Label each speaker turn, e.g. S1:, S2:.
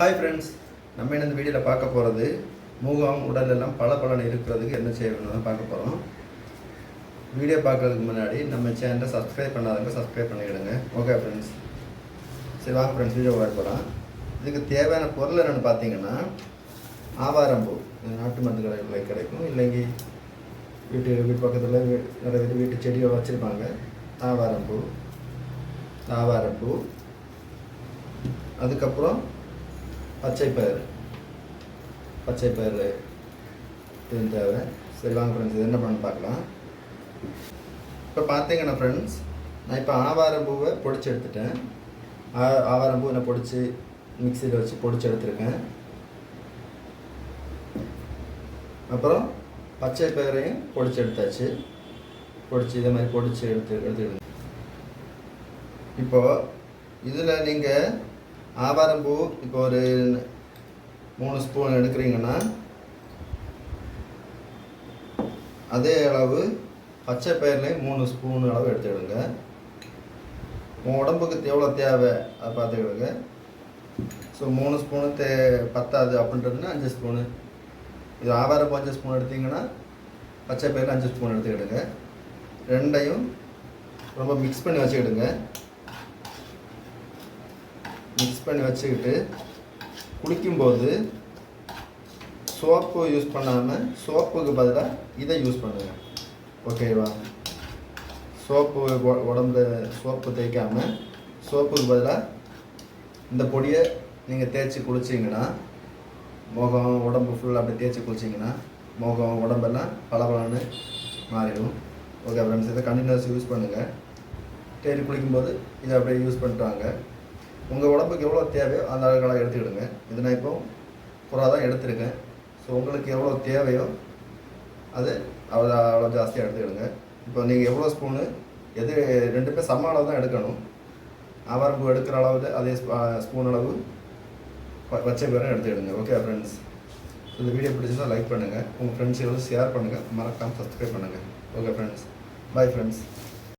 S1: Hi friends நம்ம இந்த வீடியோவில் பார்க்க போகிறது முகம் உடல் எல்லாம் பல பலன் இருக்கிறதுக்கு என்ன செய்யணும்னு தான் பார்க்க போகிறோம் வீடியோ பார்க்குறதுக்கு முன்னாடி நம்ம சேனலை சப்ஸ்கிரைப் பண்ணாதவங்க சப்ஸ்கிரைப் பண்ணிக்கிடுங்க. ஓகே ஃப்ரெண்ட்ஸ் சரி வாங்க ஃப்ரெண்ட்ஸ் வீடியோ பார்க்க போகிறோம் இதுக்கு தேவையான பொருள் என்னென்னு பார்த்தீங்கன்னா ஆவாரம்பூ நாட்டு மருந்து கடைகளில் கிடைக்கும். இல்லைங்க வீட்டு வீட்டு பக்கத்தில் வீ- நிறைய பேர் வீட்டு செடியை வச்சுருப்பாங்க. ஆவாரம்பூ ஆவாரம்பூ அதுக்கப்புறம் பச்சை பயிறு. பச்சை பயிறு இது தேவை. சரி வாங்க ஃப்ரெண்ட்ஸ் இது என்ன பண்ணு பார்க்கலாம். இப்போ பார்த்தீங்கன்னா ஃப்ரெண்ட்ஸ் நான் இப்போ ஆவாரம்பூவை பொடிச்சு எடுத்துட்டேன். ஆ- ஆவாரம்பூவை நான் பொடிச்சு மிக்சியில் வச்சு பொடிச்சு எடுத்திருக்கேன். அப்புறம் பச்சை பயிரையும் பொடிச்சு எடுத்தாச்சு. பொடிச்சு இதே மாதிரி பொடிச்சு எடுத்து எடுத்துக்கிடுங்க. இப்போது இதில் நீங்கள் ஆவாரம்பூ இப்போ ஒரு மூணு ஸ்பூன் எடுக்கிறீங்கன்னா அதே அளவு பச்சை பயிர்லேயும் மூணு ஸ்பூன் அளவு எடுத்துக்கிடுங்க. உங்கள் உடம்புக்கு எவ்வளோ தேவை அதை பார்த்துக்கிடுங்க. ஸோ மூணு ஸ்பூனு தே பத்தாது அப்படின்றதுன்னா அஞ்சு ஸ்பூனு இது ஆவாரம்பூ அஞ்சு ஸ்பூன் எடுத்தீங்கன்னா பச்சை பயிரில் அஞ்சு ஸ்பூன் எடுத்துக்கிடுங்க. ரெண்டையும் ரொம்ப மிக்ஸ் பண்ணி வச்சுக்கிடுங்க. மிக்ஸ் பண்ணி வச்சுக்கிட்டு குளிக்கும்போது சோப்பு யூஸ் பண்ணாமல் சோப்புக்கு பதிலாக இதை யூஸ் பண்ணுங்கள் ஓகேவா சோப்பு உடம்புல சோப்பு தேய்க்காமல் சோப்புக்கு பதிலாக இந்த பொடியை நீங்கள் தேய்ச்சி குளிச்சிங்கன்னா முகம் உடம்பு ஃபுல்லாக அப்படி தேய்ச்சி குளிச்சிங்கன்னா முகம் உடம்பெல்லாம் பளபளன்னு மாறிடும். ஓகே ஃப்ரெண்ட்ஸ் இதை கண்டினியூஸ் யூஸ் பண்ணுங்கள் டெய்லி குளிக்கும்போது இதை அப்படியே யூஸ் பண்ணுறாங்க உங்கள் உடம்புக்கு எவ்வளோ தேவையோ அந்த அளவுக்கெல்லாம் எடுத்துக்கிடுங்க. இது நான் இப்போ புறா தான் எடுத்திருக்கேன். ஸோ உங்களுக்கு எவ்வளோ தேவையோ அது அவ்வளோ அவ்வளோ ஜாஸ்தியாக எடுத்துக்கிடுங்க. இப்போ நீங்கள் எவ்வளோ ஸ்பூனு எது ரெண்டு பேர் சம அளவு தான் எடுக்கணும். அவரம்பு எடுக்கிற அளவு அதே ஸ்பூன் அளவு ப- பச்சை பேரும் எடுத்துக்கிடுங்க. ஓகே ஃப்ரெண்ட்ஸ் இந்த வீடியோ பிடிச்சிருந்தால் லைக் பண்ணுங்கள் உங்கள் ஃப்ரெண்ட்ஸுகளும் ஷேர் பண்ணுங்கள் மறக்காமல் சப்ஸ்கிரைப் பண்ணுங்கள் ஓகே ஃப்ரெண்ட்ஸ் பை ஃப்ரெண்ட்ஸ்